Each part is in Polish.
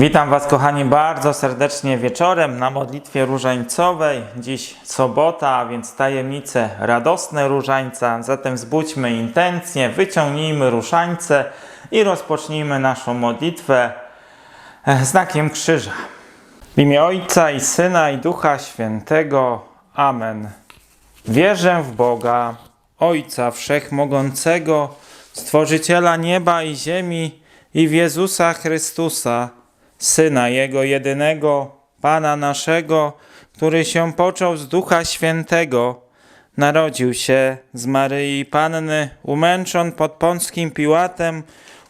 Witam Was, kochani, bardzo serdecznie wieczorem na modlitwie różańcowej. Dziś sobota, a więc tajemnice radosne różańca. Zatem zbudźmy intencje, wyciągnijmy różańce i rozpocznijmy naszą modlitwę e, znakiem krzyża. W imię Ojca i Syna i Ducha Świętego. Amen. Wierzę w Boga, Ojca Wszechmogącego, Stworzyciela nieba i ziemi i w Jezusa Chrystusa, Syna Jego jedynego, Pana naszego, który się począł z Ducha Świętego, narodził się z Maryi Panny, umęczon pod Pąckim Piłatem,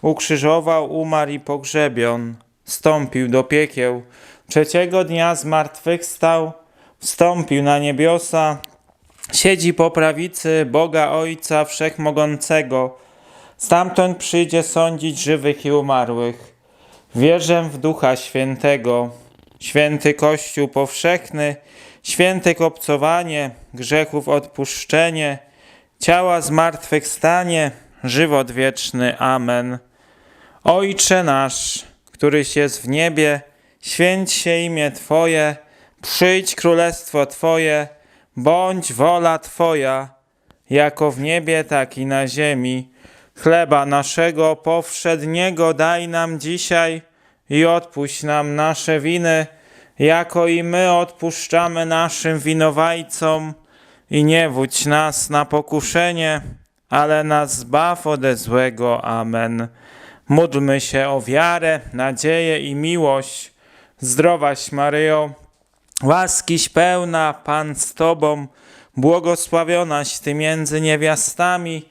ukrzyżował, umarł i pogrzebion, wstąpił do piekieł, trzeciego dnia zmartwychwstał, wstąpił na niebiosa, siedzi po prawicy Boga Ojca Wszechmogącego, stamtąd przyjdzie sądzić żywych i umarłych. Wierzę w Ducha Świętego, święty Kościół powszechny, święte kopcowanie, grzechów odpuszczenie, ciała zmartwychwstanie, żywot wieczny. Amen. Ojcze nasz, któryś jest w niebie, święć się imię Twoje, przyjdź królestwo Twoje, bądź wola Twoja, jako w niebie, tak i na ziemi. Chleba naszego powszedniego daj nam dzisiaj i odpuść nam nasze winy, jako i my odpuszczamy naszym winowajcom. I nie wódź nas na pokuszenie, ale nas zbaw ode złego. Amen. Módlmy się o wiarę, nadzieję i miłość. Zdrowaś Maryjo, łaskiś pełna, Pan z Tobą, błogosławionaś Ty między niewiastami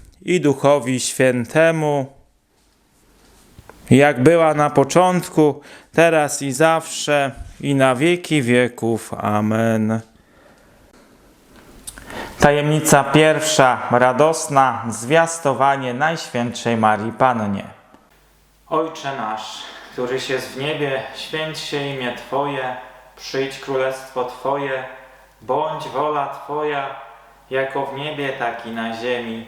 i Duchowi Świętemu, jak była na początku, teraz i zawsze, i na wieki wieków. Amen. Tajemnica pierwsza, radosna, zwiastowanie Najświętszej Marii Pannie. Ojcze nasz, któryś jest w niebie, święć się imię Twoje, przyjdź królestwo Twoje, bądź wola Twoja, jako w niebie, tak i na ziemi.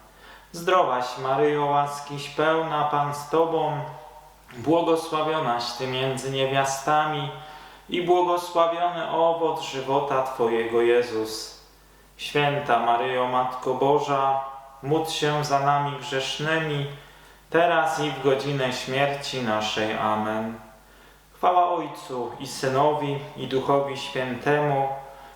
Zdrowaś Maryjo, łaskiś pełna, Pan z Tobą, błogosławionaś Ty między niewiastami i błogosławiony owoc żywota Twojego Jezus. Święta Maryjo, Matko Boża, módl się za nami grzesznymi, teraz i w godzinę śmierci naszej. Amen. Chwała Ojcu i Synowi i Duchowi Świętemu,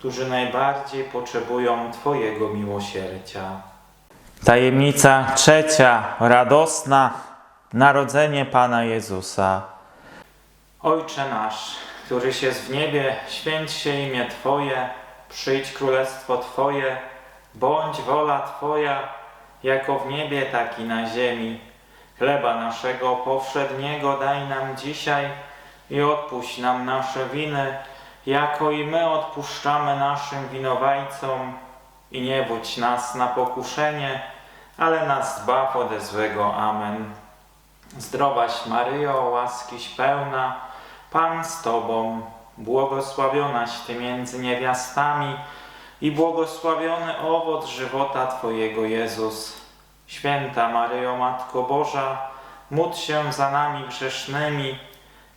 którzy najbardziej potrzebują Twojego miłosierdzia. Tajemnica trzecia, radosna, narodzenie Pana Jezusa. Ojcze nasz, któryś jest w niebie, święć się imię Twoje, przyjdź królestwo Twoje, bądź wola Twoja, jako w niebie, tak i na ziemi. Chleba naszego powszedniego daj nam dzisiaj i odpuść nam nasze winy, jako i my odpuszczamy naszym winowajcom. I nie wódź nas na pokuszenie, ale nas zbaw ode złego. Amen. Zdrowaś Maryjo, łaskiś pełna, Pan z Tobą, błogosławionaś Ty między niewiastami i błogosławiony owoc żywota Twojego Jezus. Święta Maryjo, Matko Boża, módl się za nami grzesznymi,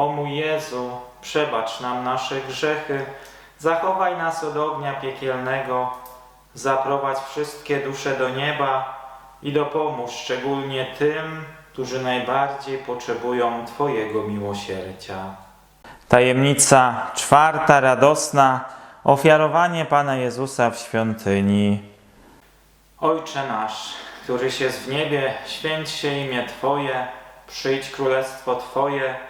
O mój Jezu, przebacz nam nasze grzechy, zachowaj nas od ognia piekielnego, zaprowadź wszystkie dusze do nieba i dopomóż szczególnie tym, którzy najbardziej potrzebują Twojego miłosierdzia. Tajemnica czwarta, radosna, ofiarowanie Pana Jezusa w świątyni. Ojcze nasz, któryś jest w niebie, święć się imię Twoje, przyjdź królestwo Twoje,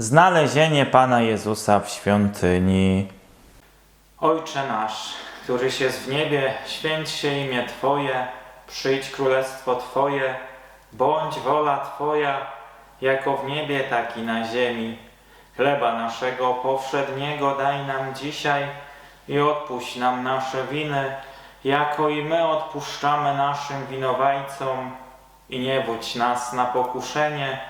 znalezienie Pana Jezusa w świątyni. Ojcze nasz, któryś jest w niebie, święć się imię Twoje, przyjdź królestwo Twoje, bądź wola Twoja, jako w niebie, tak i na ziemi. Chleba naszego powszedniego daj nam dzisiaj i odpuść nam nasze winy, jako i my odpuszczamy naszym winowajcom. I nie wódź nas na pokuszenie,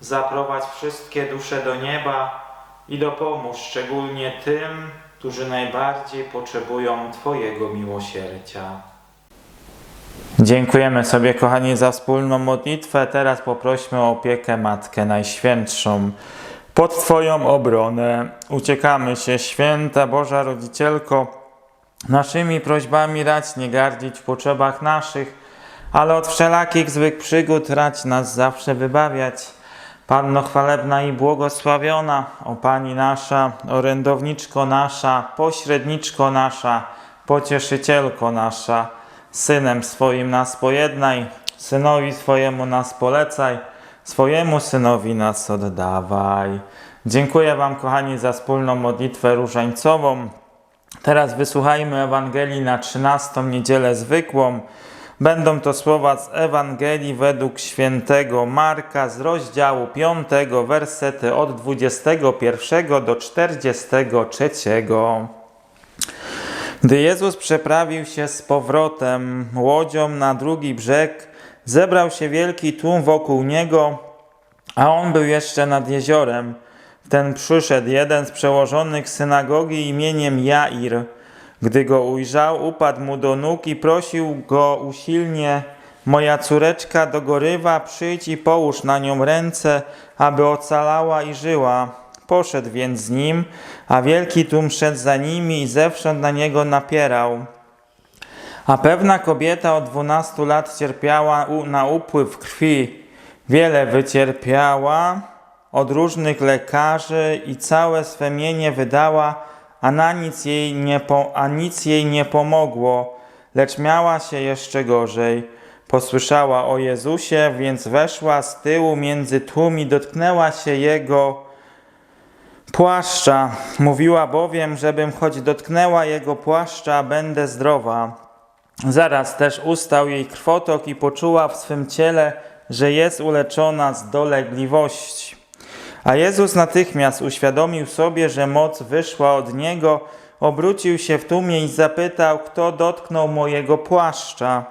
zaprowadź wszystkie dusze do nieba i dopomóż szczególnie tym, którzy najbardziej potrzebują Twojego miłosierdzia. Dziękujemy sobie, kochani, za wspólną modlitwę. Teraz poprośmy o opiekę Matkę Najświętszą. Pod Twoją obronę uciekamy się, święta Boża Rodzicielko. Naszymi prośbami rać nie gardzić w potrzebach naszych, ale od wszelakich złych przygód rać nas zawsze wybawiać. Panno chwalebna i błogosławiona, o Pani nasza, orędowniczko nasza, pośredniczko nasza, pocieszycielko nasza, Synem swoim nas pojednaj, Synowi swojemu nas polecaj, swojemu Synowi nas oddawaj. Dziękuję Wam, kochani, za wspólną modlitwę różańcową. Teraz wysłuchajmy Ewangelii na 13 niedzielę zwykłą. Będą to słowa z Ewangelii według świętego Marka z rozdziału 5, wersety od 21 do 43. Gdy Jezus przeprawił się z powrotem łodzią na drugi brzeg, zebrał się wielki tłum wokół niego, a on był jeszcze nad jeziorem. Ten przyszedł jeden z przełożonych synagogi imieniem Jair. Gdy go ujrzał, upadł mu do nóg i prosił go usilnie: Moja córeczka dogorywa, przyjdź i połóż na nią ręce, aby ocalała i żyła. Poszedł więc z nim, a wielki tłum szedł za nimi i zewsząd na niego napierał. A pewna kobieta od dwunastu lat cierpiała na upływ krwi. Wiele wycierpiała od różnych lekarzy i całe swe mienie wydała, a, na nic jej nie po, a nic jej nie pomogło, lecz miała się jeszcze gorzej. Posłyszała o Jezusie, więc weszła z tyłu między tłum i dotknęła się Jego płaszcza. Mówiła bowiem, żebym choć dotknęła Jego płaszcza, będę zdrowa. Zaraz też ustał jej krwotok i poczuła w swym ciele, że jest uleczona z dolegliwości. A Jezus natychmiast uświadomił sobie, że moc wyszła od Niego, obrócił się w tłumie i zapytał, kto dotknął mojego płaszcza.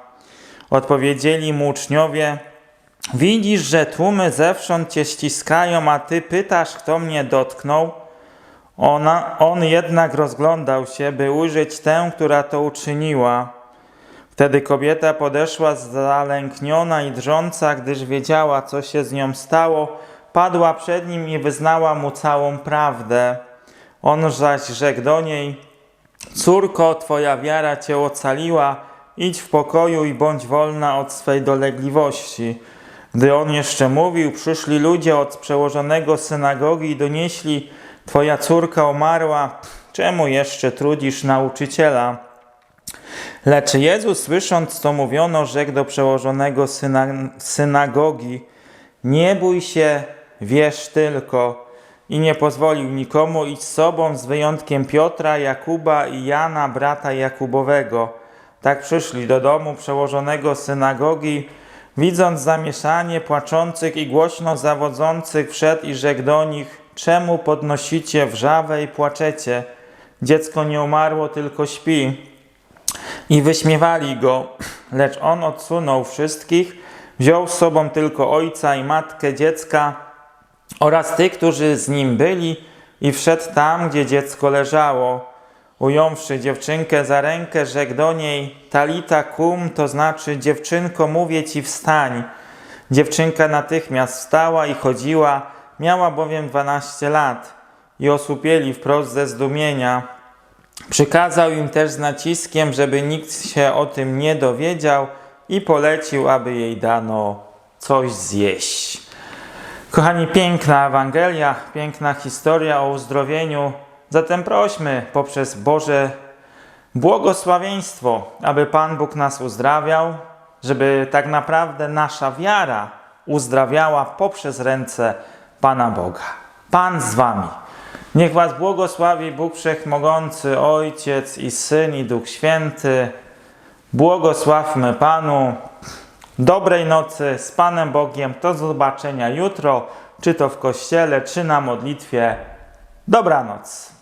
Odpowiedzieli mu uczniowie, widzisz, że tłumy zewsząd Cię ściskają, a Ty pytasz, kto mnie dotknął? Ona, on jednak rozglądał się, by ujrzeć tę, która to uczyniła. Wtedy kobieta podeszła zalękniona i drżąca, gdyż wiedziała, co się z nią stało, padła przed nim i wyznała mu całą prawdę. On zaś rzekł do niej: Córko, twoja wiara cię ocaliła, idź w pokoju i bądź wolna od swej dolegliwości. Gdy on jeszcze mówił, przyszli ludzie od przełożonego synagogi i donieśli: Twoja córka umarła, czemu jeszcze trudzisz nauczyciela? Lecz Jezus, słysząc, co mówiono, rzekł do przełożonego syna, synagogi: Nie bój się, wierz tylko. I nie pozwolił nikomu iść z sobą, z wyjątkiem Piotra, Jakuba i Jana, brata Jakubowego. Tak przyszli do domu przełożonego synagogi. Widząc zamieszanie płaczących i głośno zawodzących, wszedł i rzekł do nich: Czemu podnosicie wrzawę i płaczecie? Dziecko nie umarło, tylko śpi. I wyśmiewali go, lecz on odsunął wszystkich, wziął z sobą tylko ojca i matkę dziecka oraz tych, którzy z nim byli, i wszedł tam, gdzie dziecko leżało. Ująwszy dziewczynkę za rękę, rzekł do niej: Talita kum, to znaczy dziewczynko, mówię ci, wstań. Dziewczynka natychmiast wstała i chodziła, miała bowiem dwanaście lat, i osłupieli wprost ze zdumienia. Przykazał im też z naciskiem, żeby nikt się o tym nie dowiedział i polecił, aby jej dano coś zjeść. Kochani, piękna Ewangelia, piękna historia o uzdrowieniu. Zatem prośmy poprzez Boże błogosławieństwo, aby Pan Bóg nas uzdrawiał, żeby tak naprawdę nasza wiara uzdrawiała poprzez ręce Pana Boga. Pan z Wami. Niech Was błogosławi Bóg Wszechmogący, Ojciec i Syn i Duch Święty. Błogosławmy Panu. Dobrej nocy z Panem Bogiem. Do zobaczenia jutro, czy to w kościele, czy na modlitwie. Dobranoc.